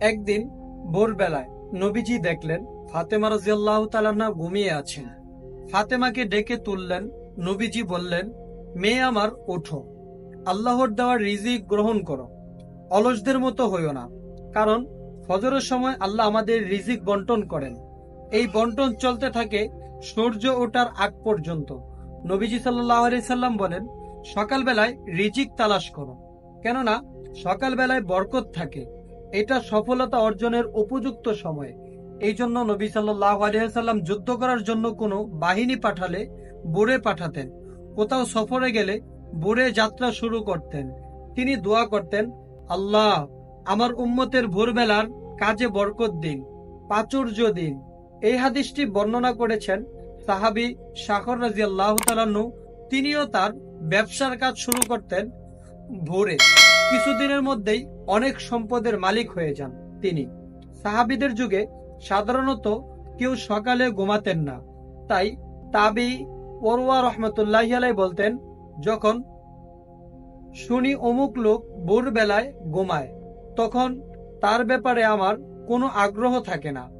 একদিন ভোরবেলায় নবীজি দেখলেন ফাতেমা রাজিয়াল্লাহ তালান্না ঘুমিয়ে আছেন। ফাতেমাকে ডেকে তুললেন, নবীজি বললেন, মেয়ে আমার, ওঠো। আল্লাহর দেওয়ার রিজিক গ্রহণ করো। অলসদের মতো হইও না। কারণ ফজরের সময় আল্লাহ আমাদের রিজিক বন্টন করেন। এই বন্টন চলতে থাকে সূর্য ওঠার আগ পর্যন্ত। নবীজি সাল্লাহ সাল্লাম বলেন, সকালবেলায় রিজিক তালাশ করো। কেননা সকালবেলায় বরকত থাকে। এটা সফলতা অর্জনের উপযুক্ত সময়। এই জন্য নবী সাল্লাহ আলিয়াল্লাম যুদ্ধ করার জন্য কোনো বাহিনী পাঠালে, বোরে পাঠাতেন। কোথাও সফরে গেলে বোরে যাত্রা শুরু করতেন। তিনি দোয়া করতেন, আল্লাহ, আমার উম্মতের ভোরবেলার কাজে বরকত দিন, প্রাচুর্য দিন। এই হাদিসটি বর্ণনা করেছেন সাহাবি শাকর রাজি আল্লাহ তিনিও তার ব্যবসার কাজ শুরু করতেন ভোরে কিছুদিনের মধ্যেই অনেক সম্পদের মালিক হয়ে যান তিনি। সাহাবিদের যুগে সাধারণত কেউ সকালে ঘুমাতেন না। তাই তাবি পড়ুয়া রহমতুল্লাহ আলাই বলতেন, যখন শুনি অমুক লোক ভোরবেলায় ঘুমায়, তখন তার ব্যাপারে আমার কোনো আগ্রহ থাকে না।